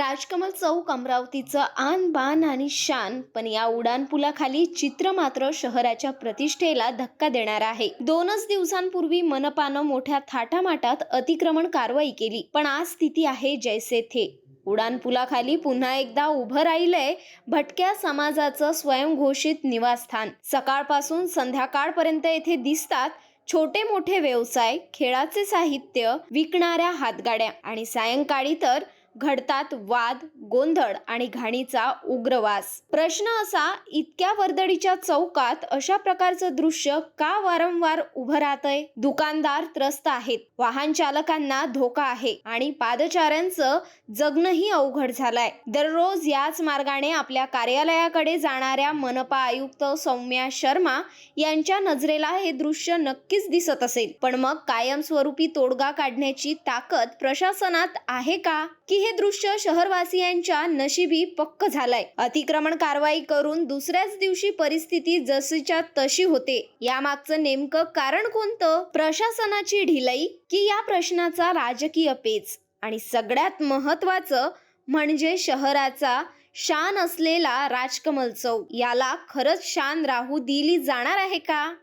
राजकमल चौक अमरावतीचं आन बान आणि शान. पण या उड्डाणपुलाखाली चित्र मात्र शहराच्या प्रतिष्ठेला धक्का देणार आहे. दोनच दिवसांपूर्वी मनपानं मोठ्या थाटामाटात अतिक्रमण कारवाई केली. पण आज स्थिती आहे जैसे थे. उड्डाणपुलाखाली पुन्हा एकदा उभं राहिलंय भटक्या समाजाचं स्वयंघोषित निवासस्थान. सकाळपासून संध्याकाळपर्यंत येथे दिसतात छोटे मोठे व्यवसाय खेळाचे साहित्य विकणाऱ्या हातगाड्या आणि सायंकाळी तर घडतात वाद गोंधळ आणि घाणीचा उग्रवास. प्रश्न असा इतक्या वर्दळीच्या चौकात अशा प्रकारचं दृश्य का वारंवार उभं राहतंय? दुकानदार त्रस्त आहेत. वाहन चालकांना धोका आहे आणि पादचाऱ्यांचं जगणंही अवघड झालंय. दररोज याच मार्गाने आपल्या कार्यालयाकडे जाणाऱ्या मनपा आयुक्त सौम्या शर्मा यांच्या नजरेला हे दृश्य नक्कीच दिसत असेल. पण मग कायमस्वरूपी तोडगा काढण्याची ताकद प्रशासनात आहे का? की हे दृश्य शहरवासियांच्या नशिबी पक्क झालाय. अतिक्रमण कारवाई करून दुसऱ्याच दिवशी परिस्थिती जशीच्या तशी होते. यामागचं नेमकं कारण कोणतं? प्रशासनाची ढिलाई की या प्रश्नाचा राजकीय पेच? आणि सगळ्यात महत्वाचं म्हणजे शहराचा शान असलेला राजकमल चौक. याला खरंच शान राहू दिली जाणार आहे का?